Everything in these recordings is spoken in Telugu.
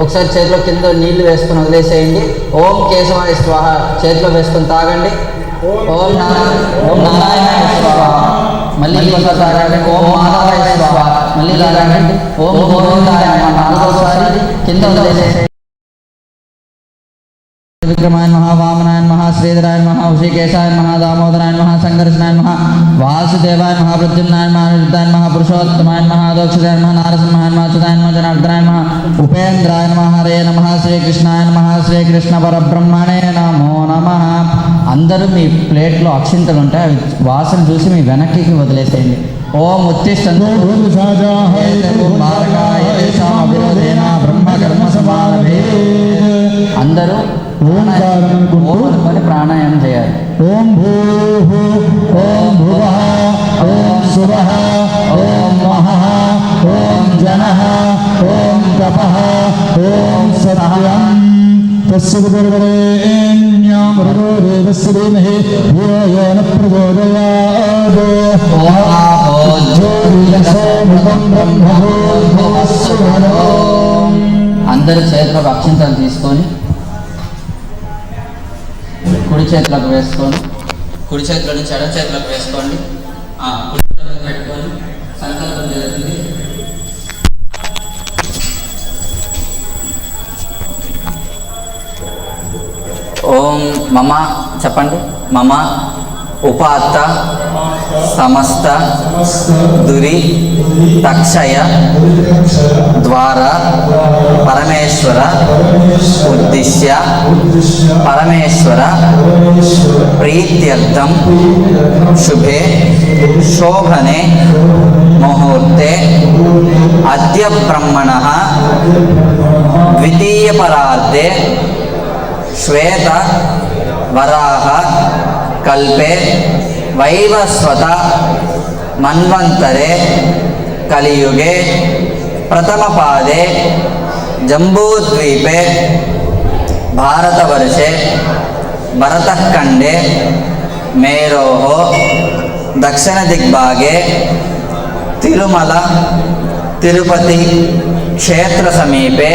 ఒకసారి చేతిలో కింద నీళ్ళు వేసుకొని వదిలేసేయండి. ఓం కేశవాయ స్వాహ. చేతిలో వేసుకొని తాగండి. ఓం నారాయణ ఓం నారాయణ స్వాహ. మళ్ళీ ఇంకోసారి తాగండి. ఓం మాధవాయ స్వాహ. మళ్ళీ తాగండి. ఓం గోవిందాయ నమః. నాలుగోసారి కింద వదిలేసేయండి. విక్రమాయ మహా వామనాయ మహా శ్రీధరాయ మహా హృషికేశాయ మహా దామోదరాయ మహా సంఘర్షణాయ మహా వాసుదేవాయ మహా ప్రద్యుమ్నాయ మహా నిరుద్ధాయ మహా పురుషోత్తమాయ మహా దోక్షదాయ మహా నారసింహాయ మహా చుదాయ మహా జనార్దనాయ మహా ఉపేంద్రాయ నమ హరే నమ శ్రీకృష్ణాయ నమ శ్రీకృష్ణ పరబ్రహ్మణే నమో నమ అందరూ మీ ప్లేట్లో అక్షింతలు ఉంటాయి అవి వాసన చూసి మీ వెనక్కి వదిలేసేయండి. ఓం ఉత్తిష్టంతు బ్రహ్మ కర్మ సమారభే అందరూ ఓంకారం అనుకుంటూ అనుకొని ప్రాణాయామం చేయాలి. ఓం భూ ఓం భువ ఓం శుభ ఓం మహ ఓం జన ఓం తప ఓం సత్యం తస్సుగురువరేణ్యామృగో దేవస్య ధీమహి ధియో యో న బ్రహ్మభూర్భువస్సువరో అందరూ చేతిలోకి అక్షింతలు తీసుకొని కుడి చేతిలోకి వేసుకోండి. కుడి చేతిలో నుంచి ఎడం చేతిలోకి వేసుకోండి. ఆ, కుడి చేతిలోకి పెట్టుకొని సంకల్పం జరుగుతుంది. ఓం మమ చెప్పండి. మమ ఉపాత్త సమస్త దురి తక్షయ ద్వారా పరమేశ్వర ఉద్దిశ్య పరమేశ్వర ప్రీత్యర్థం శుభే శోభనే ముహూర్తే అద్య బ్రహ్మణ ద్వితీయ పరార్థే శ్వేత వరాహ కల్పే ವೈವಸ್ವತ ಮನ್ವಂತರೆ ಕಲಿಯುಗೆ ಪ್ರಥಮ ಪಾದೆ ಜಂಬೂದ್ವೀಪೆ ಭಾರತವರ್ಷೆ ಭರತಃಖಂಡೆ ಮೇರೋಹೋ ದಕ್ಷಿಣ ದಿಗ್ಭಾಗೆ ತಿರುಮಲ ತಿರುಪತಿ ಕ್ಷೇತ್ರ ಸಮೀಪೆ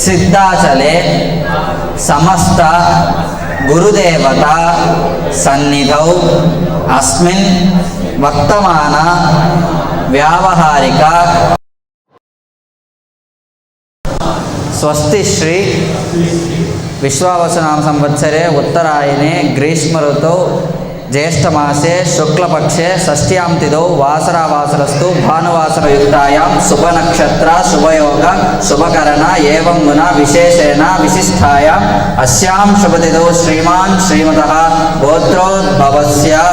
ಸಿದ್ಧಾಚಲೆ ಸಮಸ್ತ ಗುರುದೇವತಾ ಸನ್ನಿಧೌ. ಅಸ್ಮಿನ್ ವರ್ತಮಾನ ವ್ಯಾವಹಾರಿಕ. ಸ್ವಸ್ತಿ ಶ್ರೀ ವಿಶ್ವಾವಸನಾಮ ಸಂವತ್ಸರೆ ಉತ್ತರಾಯಣೆ ಗ್ರೀಷ್ಮ ಋತು ज्येष्ठमासे शुक्लपक्षे षष्ट्यां तिथौ वासरावासरस्तु भानुवासरयुक्तायां शुभनक्षत्र शुभयोग शुभकरण एवं मुना विशेषेण विशिष्टायाम् अस्यां शुभतिथौ श्रीमान् श्रीमतः गोत्रोद्भवस्या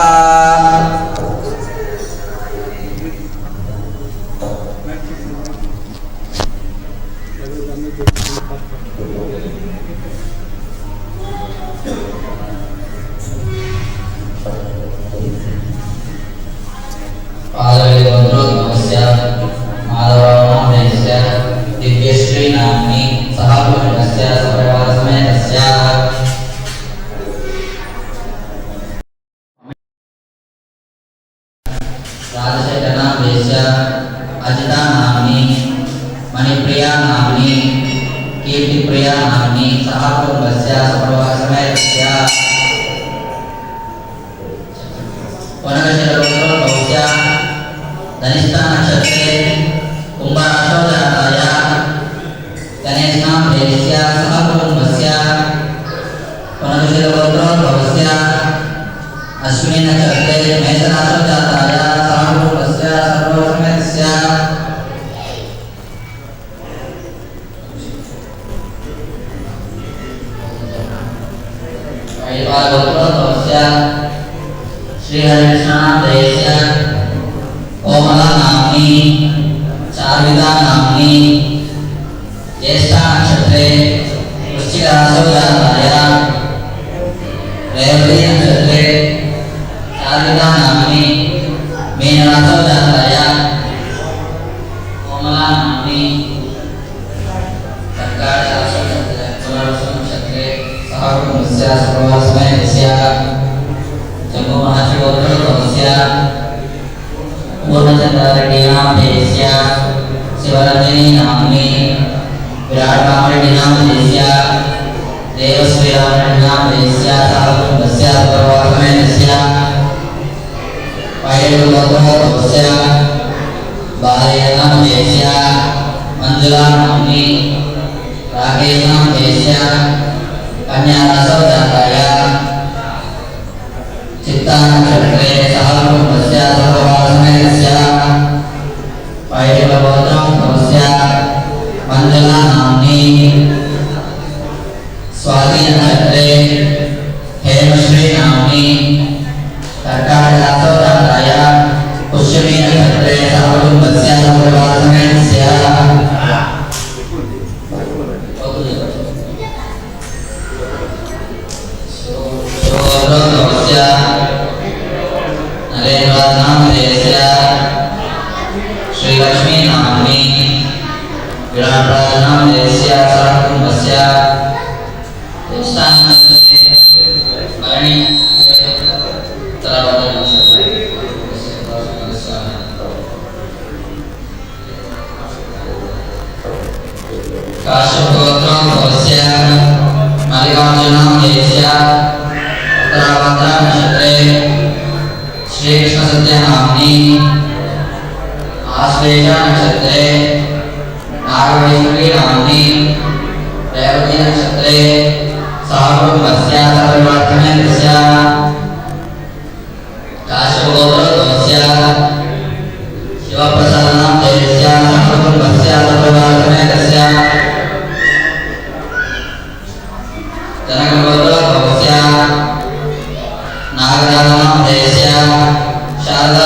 सः पुरुषस्य सप्रवासमे तस्याः द्वादशजनाभ्यश्च अजिता नाम्नि मणिप्रिया नाम्नि कीर्तिप्रिया नाम्नि सः कुटुम्बस्य सप्रवासमे तस्या पुनरशिरौस्य धनिष्ठानक्षत्रे कुम्भराशौ जाताया गणेशनां भेदस्या सह कुटुम्बस्य पुनर्विशलगोत्रो भवस्य अश्विन चक्रे मेषराशजाताय सह कुटुम्बस्य सर्वसमेतस्य गोत्रो भवस्य श्रीहरिकृष्णां भेदस्य कोमला नाम्नि चार्विका नाम्नि ज्येष्ठा नक्षत्रे वृश्चिकराशौ जाताय रेवती स्वा आश्लेषा नक्षत्रे नागेश्वरी नाम्नि रेवती नक्षत्रे सहकुटुम्बस्य मस्या काश्यपगोत्रस्य शिवप्रसन्नां तेजस्य शारदा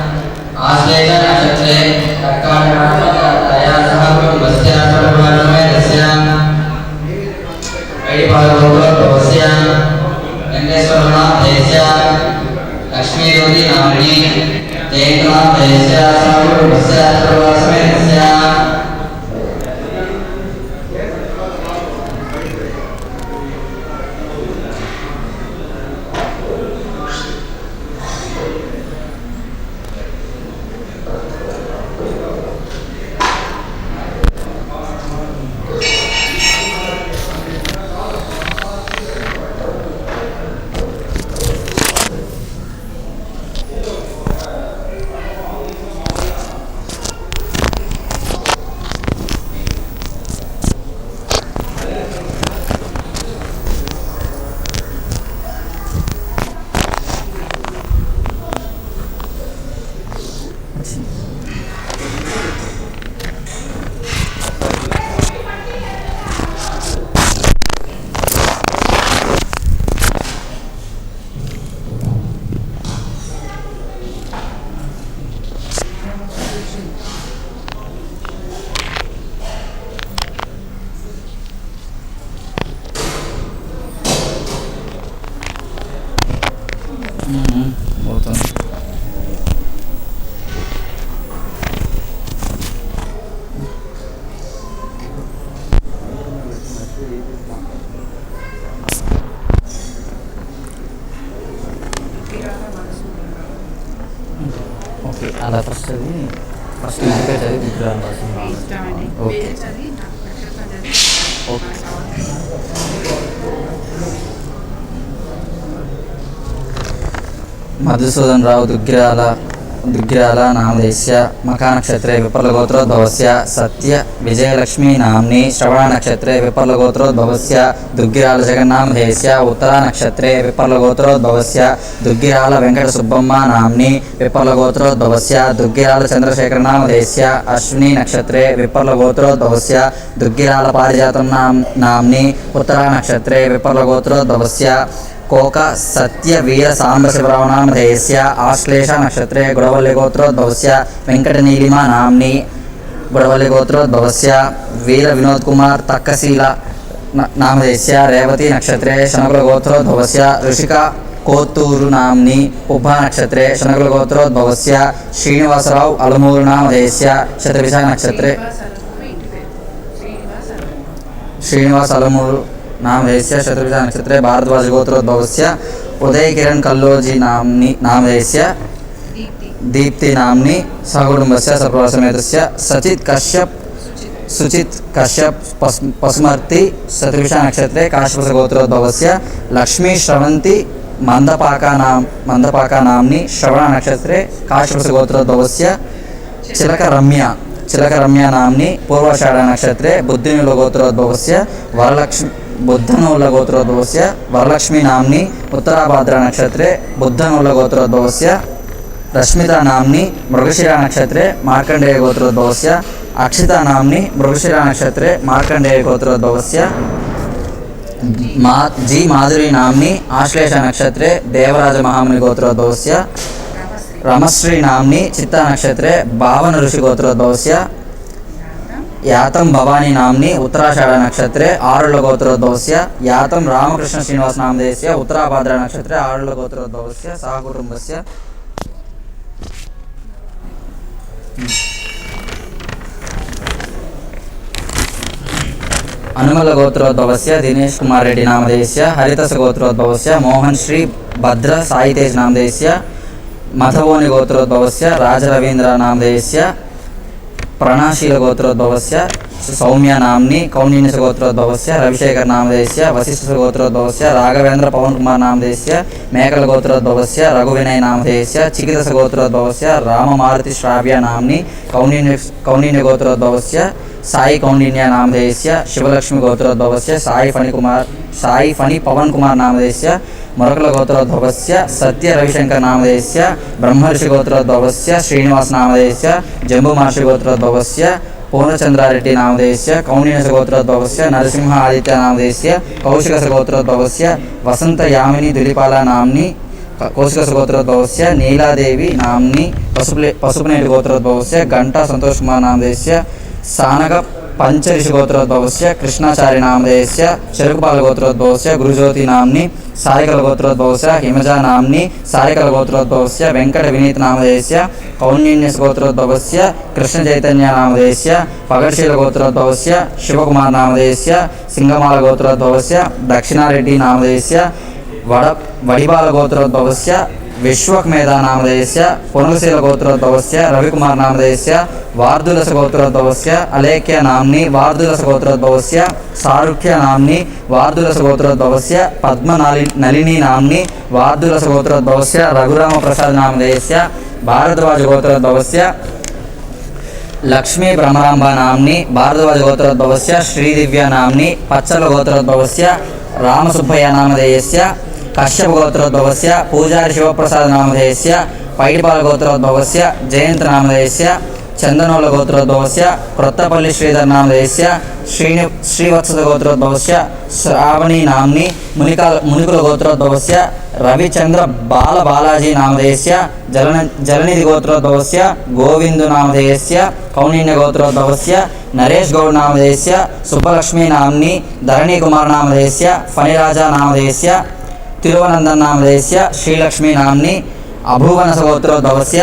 आश्लेषणाचक्रे तया सह ब्रह्मस्य सर्वभारमे तस्य वैपादोपभवस्य गङ्गेश्वरनाथस्य लक्ष्मीज्योतिनाम्नि जयनाथस्य सर्वस्य सर्वस्मै तस्य అలా ఫస్ట్ అది ఫస్ట్ ఇంటికే చదివి ఇష్టమండి ఓకే. ఓకే. మధుసూదన్ రావు దుగ్గిరాల దుగ్గిరాల నామదేశ్య మఖానక్షత్రే విపర్లగోత్రోద్భవస్య సత్య విజయలక్ష్మీ నామ్ని శ్రవణనక్షత్రే విపర్లగోత్రోద్భవస్య దుగ్గిరాల జగన్నామధేస్య ఉత్తరానక్షత్రే విపర్లగోత్రోద్భవస్య దుగ్గిరాల వెంకట సుబ్బమ్మ నామ్ని విపర్లగోత్రోద్భవస్య దుగ్గిరాల చంద్రశేఖర నామధేస్య అశ్విని నక్షత్రే విపర్లగోత్రోద్భవస్య దుగ్గిరాల పారిజాతం నామ్ నామ్ని ఉత్తరానక్షత్రే విపర్లగోత్రోద్భవస్య కోక సత్య వీర సాంబ శివరామనామధేయస్య ఆశ్లేష నక్షత్రే గుడవల్లి గోత్రోద్భవస్య వెంకట నీలిమ నామ్ని గుడవల్లి గోత్రోద్భవస్య వీర వినోద్ కుమార్ తక్కశీల నామధేయస్య రేవతి నక్షత్రే శనకుల గోత్రోద్భవస్య ఋషిక కోత్తూరు నామ్ని ఉభా నక్షత్రే శనకుల గోత్రోద్భవస్య శ్రీనివాసరావు అలమూరు నామధేయస్య శతభిష నక్షత్రే శ్రీనివాస్ అలమూరు నామధేయస్య శతభిష నక్షత్రే భారద్వాజ గోత్రోద్భవస్య ఉదయ్ కిరణ్ కల్లోజీ నామ్ని నామధేయస్య దీప్తి దీప్తి నామ్ని సహకుటుంబస్య సప్రవాసమేతస్య సచిత్ కశ్యప్ సుచిత్ కశ్యప్ పస్ పసుమర్తి శతభిష నక్షత్రే కాశ్యపస గోత్రోద్భవస్య లక్ష్మీ శ్రవంతి మందపాక నామ్ మందపాక నామ్ని శ్రవణ నక్షత్రే కాశ్యపస గోత్రోద్భవస్య చిలక రమ్య చిలక రమ్య నామ్ని పూర్వాషాఢ నక్షత్రే బుద్ధినుల గోత్రోద్భవస్య వరలక్ష్మి బుద్ధనూల గోత్రోద్భవస్య వరలక్ష్మి నామ్ని ఉత్తరాభాద్ర నక్షత్రే బుద్ధనూల గోత్రోద్భవస్య రశ్మిత నామ్ని మృగశిరా నక్షత్రే మార్కండేయ గోత్రోద్భవస్య అక్షిత నామ్ని మృగశిరా నక్షత్రే మార్కండేయ గోత్రోద్భవస్య మా జి మాధురి నామ్ని ఆశ్లేష నక్షత్రే దేవరాజ మహాముని గోత్రోద్భవస్య రమశ్రీ రమశ్రీ నామ్ని చిత్త నక్షత్రే భావన ఋషి గోత్రోద్భవస్య యాతం భవానీ నామ్ని ఉత్తరాషాఢ నక్షత్రే ఆరుల గోత్రోద్భవస్య యాతం రామకృష్ణ శ్రీనివాస నామదేశ్య ఉత్తరాభాద్ర నక్షత్రే ఆరుల గోత్రోద్భవస్య సహకుటుంబస్య. అనుమల గోత్రోద్భవస్య దినేష్ కుమార్ రెడ్డి నామదేశ్య హరితస గోత్రోద్భవస్య మోహన్ శ్రీ భద్ర సాయితేజ్ నామదేశ్య మధవోని గోత్రోద్భవస్య రాజ రవీంద్ర నామదేశ్య ప్రణాశీల గోత్రోద్భవస్య సౌమ్య నామ్ని కౌండిన్యస గోత్రోద్భవస్య రవిశేఖర్ నామదేశ్య వశిష్ఠ గోత్రోద్భవస్య రాఘవేంద్ర పవన్ కుమార్ నామదేశ్య మేకల గోత్రోద్భవస్య రఘువినయ్ నామధేయస్య చికితస గోత్రోద్భవస్య రామమారుతి శ్రావ్య నామ్ని కౌండిన్య కౌండిన్య గోత్రోద్భవస్య సాయి కౌండిన్య నామధేయస్య శివలక్ష్మి గోత్రోద్భవస్య సాయి ఫణి కుమార్ సాయి ఫణి పవన్ కుమార్ నామధేయస్య మొరకల గోత్రోద్భవస్య సత్య రవిశంకర్ నామధేయస్య బ్రహ్మర్షి గోత్రోద్భవస్య శ్రీనివాస్ నామధేయస్య జంబు మహర్షి గోత్రోద్భవస్య పూర్ణచంద్రారెడ్డి నామధేయస్య కౌండిన్యస గోత్రోద్భవస్య నరసింహ ఆదిత్య నామధేయస్య కౌశికస గోత్రోద్భవస్య వసంత యామిని దులిపాల నామ్ని కౌశికస గోత్రోద్భవస్య నీలాదేవి నామ్ని పసుపులే పసుపునేటి గోత్రోద్భవస్య గంటా సంతోష్ కుమార్ నామధేయస్య సానగ పంచరిషి గోత్రోద్భవస్య కృష్ణాచారి నామధేయస్య చెరుకుపాల గోత్రోద్భవస్య గురుజ్యోతి నామ్ని సాయికల గోత్రోద్భవస్య హిమజా నామ్ని సాయికల గోత్రోద్భవస్య వెంకట వినీత నామధేయస్య కౌన్యన్యస్ గోత్రోద్భవస్య కృష్ణ చైతన్య నామధేయస్య పగడ్శీల గోత్రోద్భవస్య శివకుమార్ నామధేయస్య సింగమాల గోత్రోద్భవస్య దక్షిణారెడ్డి నామధేయస్య వడ వడిబాల గోత్రోద్భవస్య విశ్వక్మేధ నామధేయస్య పునగశీల గోత్రోద్భవస్య రవికుమార్ నామధేయస్య వార్ధులస గోత్రోద్భవస్య అలేఖ్య నామ్ని వార్ధులస గోత్రోద్భవస్య సారుఖ్య నామ్ని వార్ధులస గోత్రోద్భవస్య పద్మనాలి నలిని నామ్ని వార్ధులస గోత్రోద్భవస్య రఘురామ ప్రసాద్ నామధేయస్య భారద్వాజ గోత్రోద్భవస్య లక్ష్మీ బ్రహ్మరాంబ నామ్ని భారద్వాజ గోత్రోద్భవస్య శ్రీదివ్య నామ్ని పచ్చల గోత్రోద్భవస్య రామసుబ్బయ్య నామధేయస్య కశ్యపగోత్రోద్భవస్య పూజారి శివప్రసాద నామధేయస్య పైడిపాల గోత్రోద్భవస్య జయంత నామధేయస్య చందనోళ గోత్రోద్భవస్య క్రొత్తపల్లి శ్రీధర్ నామధేయస్య శ్రీని శ్రీవత్సద గోత్రోద్భవస్య శ్రావణి నామ్ని మునికాల మునికుల గోత్రోద్భవస్య రవిచంద్ర బాల బాలాజీ నామధేయస్య జలన జలనిధి గోత్రోద్భవస్య గోవిందు నామధేయస్య కౌణిన్య గోత్రోద్భవస్య నరేష్ గౌడ్ నామధేయస్య సుబ్బలక్ష్మి నామ్ని ధరణి కుమార్ నామధేయస్య ఫణిరాజా నామధేయస్య తిరువనందన్ శ్రీలక్ష్మీ నామ్ని అభూవనస గోత్రోద్భవస్య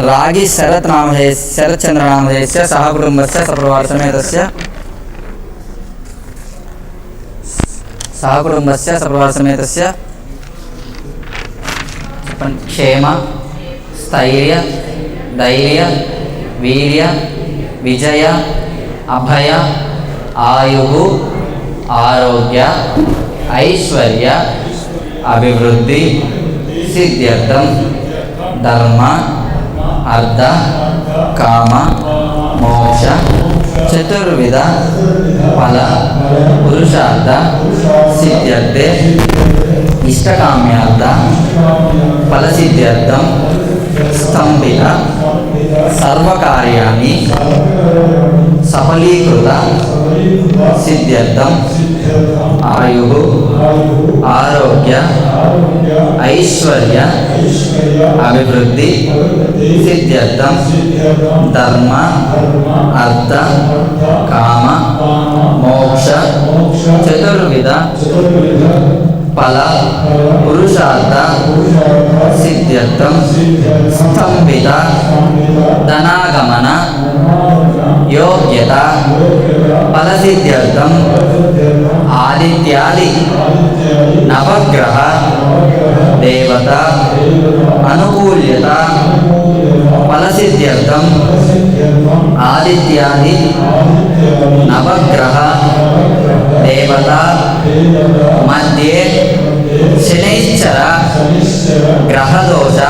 రాగి శరత్ నామధేయ శరత్చంద్ర చంద్ర నామధేయస్య సహకుటుంబస్య సపరివార సమేతస్య సహకుటుంబస్య సపరివార సమేతస్య క్షేమ స్థైర్య ధైర్య వీర్య విజయ అభయ ఆయు ఆరోగ్య ఐశ్వర్య అభివృద్ధి సిద్ధ్యర్థం ధర్మ అర్థ కామ మోక్ష చతుర్విధ ఫల పురుషార్థ సిద్ధ్యర్థే ఇష్టకామ్యార్థ ఫలసిద్ధ్యర్థం స్తంభిత సర్వకార్యాన్ని సఫలీకృత సిద్ధ్యర్థం ఆయు ఆరోగ్య ఐశ్వర్య అభివృద్ధి సిద్ధ్యర్థం ధర్మ అర్థ కామ మోక్ష చతుర్విధ ఫల పురుషార్థ సిద్ధ్యర్థం స్తంభిత ధనాగమన యోగ్యత ఫలసిద్ధ్యర్థం ఆదిత్యాది నవగ్రహ దేవత అనుకూల్యత ఫలసిద్ధ్యర్థం ఆదిత్యాది నవగ్రహ దేవత మధ్యే శనైశ్చర గ్రహదోష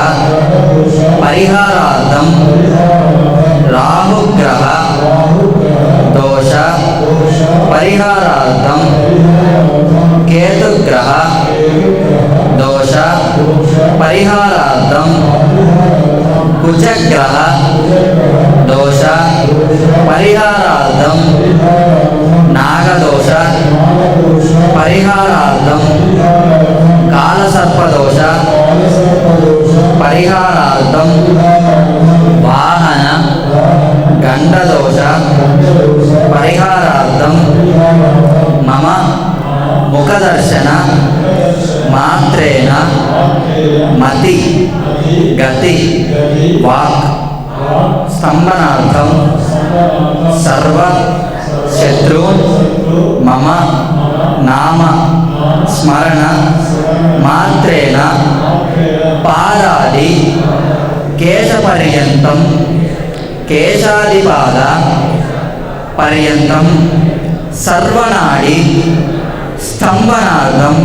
పరిహారార్థం రాహుగ్రహ పరిహారార్థం కేతుగ్రహ దోష పరిహారార్థం కుజగ్రహ దోష పరిహారార్థం నాగదోష పరిహారార్థం కాలసర్పదోష పరిహారార్థం వాహన గండదోష పరిహారార్థం ముఖదర్శన మాత్రేణ మతి గతి వాక్ స్తంభనార్థం సర్వ శత్రున్ మమ నామ స్మరణ మాత్రేణ పాదాది కేశపర్యంతం కేశాదిపాద పర్యంతం సర్వనాడి స్తంభనార్థం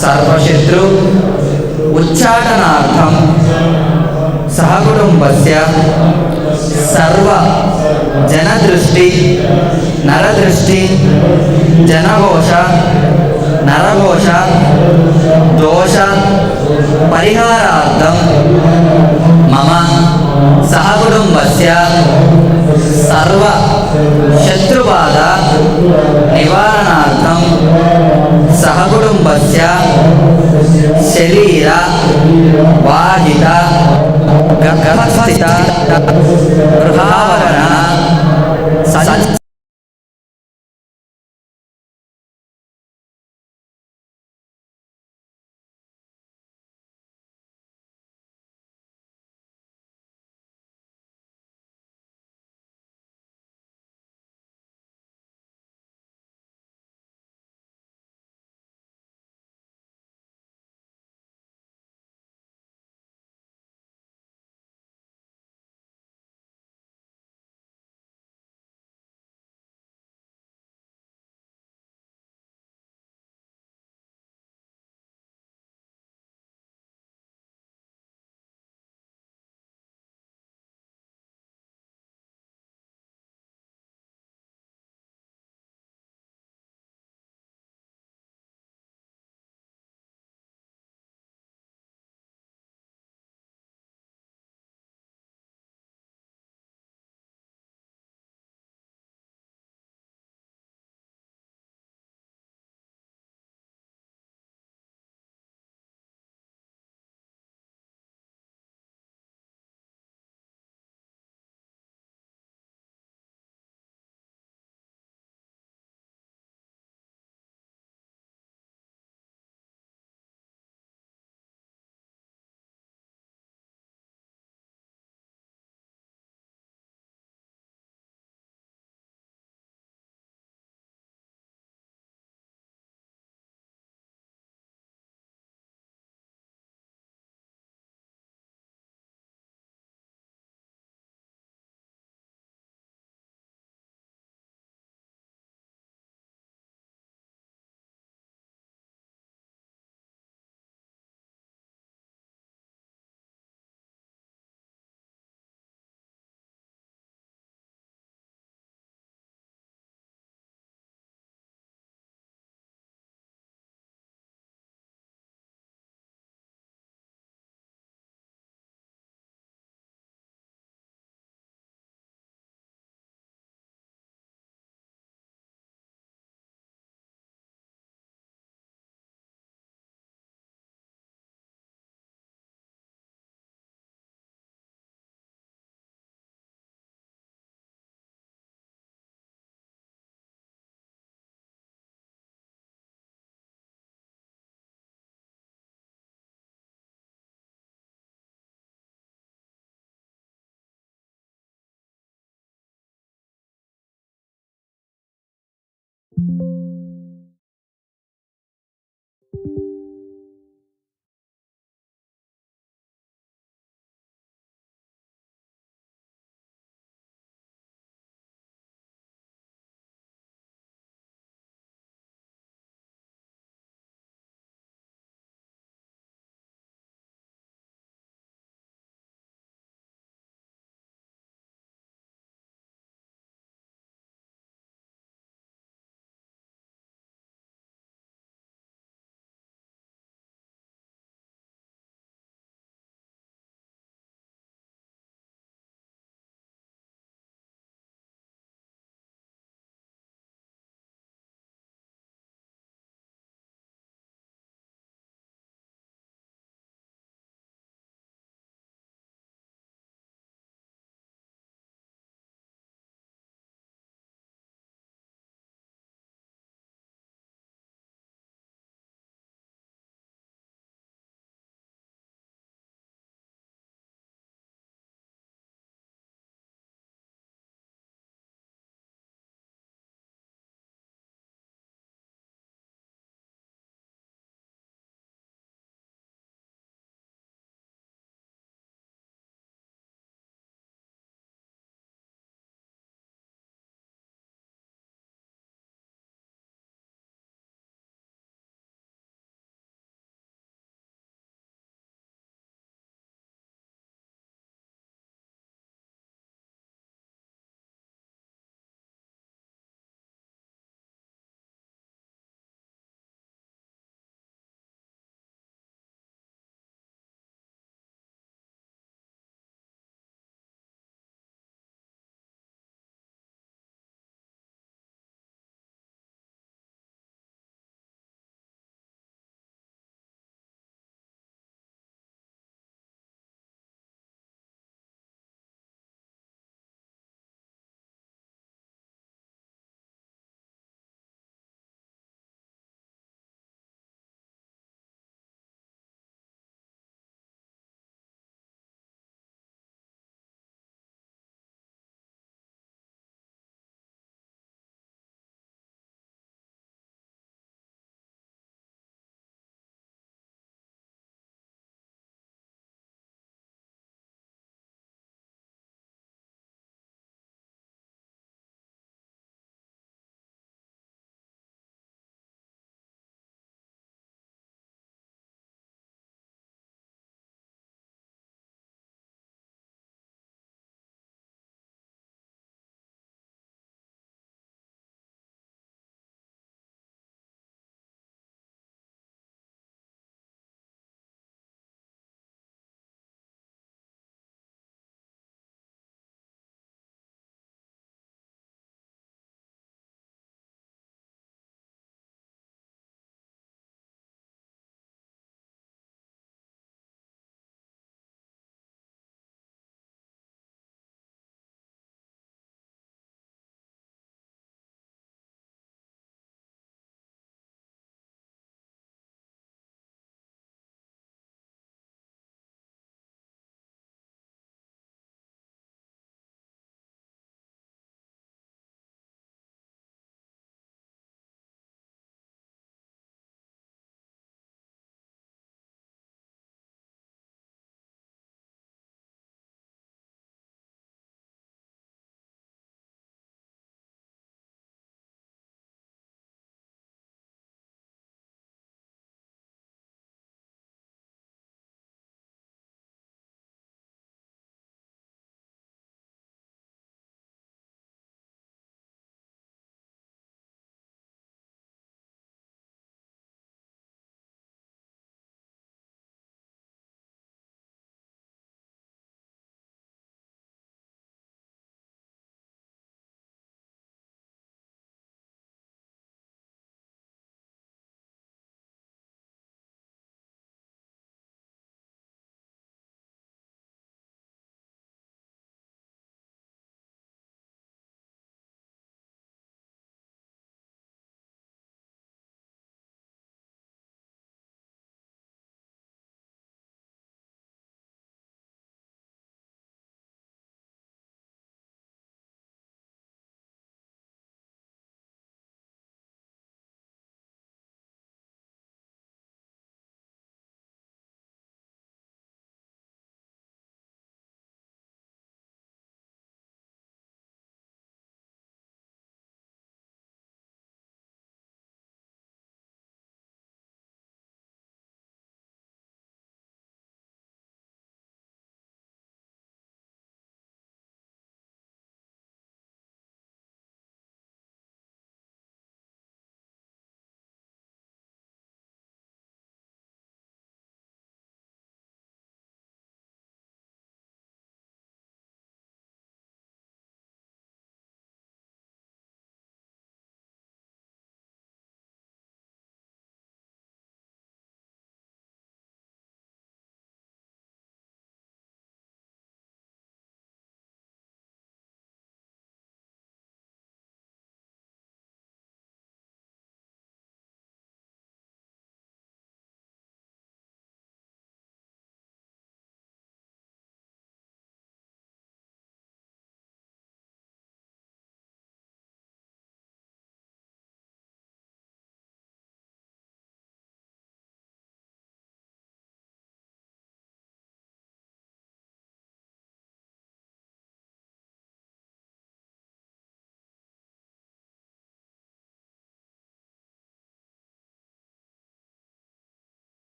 సర్వశత్రు ఉచ్చాటనార్థం సహకుటుంబస్య సర్వ జనదృష్టి నరదృష్టి జనఘోష నరఘోష దోష పరిహారార్థం మమ Iya. wahita gak gak